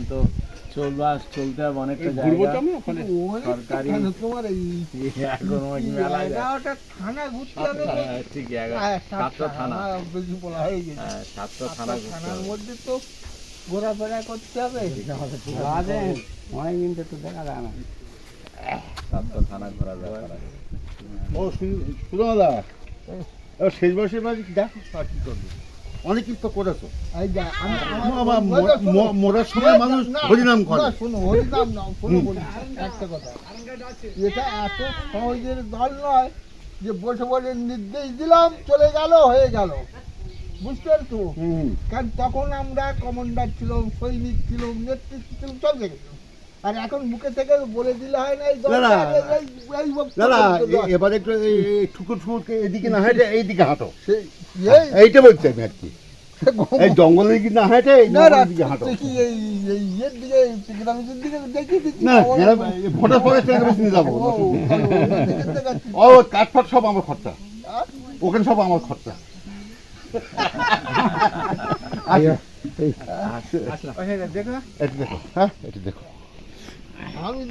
এখন তো চলবাস চলতে হবে অনেকটা জায়গা। সরকারি তোমার এই এখন ওই মেলা এগারোটা থানা ঘুরতে হবে ঠিক সাতটা থানা বেশি বলা হয়ে গেছে। সাতটা থানা থানার মধ্যে তো ঘোরাফেরা করতে হবে। অনেকদিন তো দেখা যায় না। সাতটা থানা ঘোরা সুদাদা শেষ বয়সে বাড়ি দেখো আর কি করবে। অনেক কিছু তো করেছ। এই যা, আমি- আমার- আবার ম- বলো, শোনো। মরার সময় মানুষ হরিনাম করে। শোনো হরিনাম না শোনো একটা কথা। এটা এত সহজের দল নয় যে বসে বসে নির্দেশ দিলাম চলে গেল হয়ে গেল। বুঝতে পারছ? কারণ তখন আমরা কমান্ডার ছিলাম সৈনিক ছিলাম নেতৃত্ব ছিলাম সব দেখেছিলাম। আর এখন বুকে থেকে বলে দিলে হয় না দাদা এবার একটু এই ঠুকুর ঠুকুরকে এদিকে না হেঁটে এইদিকে হাঁটো। সেই- এইটা বলছি আমি আর কি। এই জঙ্গলের দিকে না হেঁটে না, না, দিকে হাঁটো। ইয়ের দিকে দিকে ভোটার পরে নিয়ে যাব ও। ও কাঠফাট সব আমার খরচা। ওখানে সব আমার খরচা। দেখো এটা দেখো হ্যাঁ এটা দেখো। আমি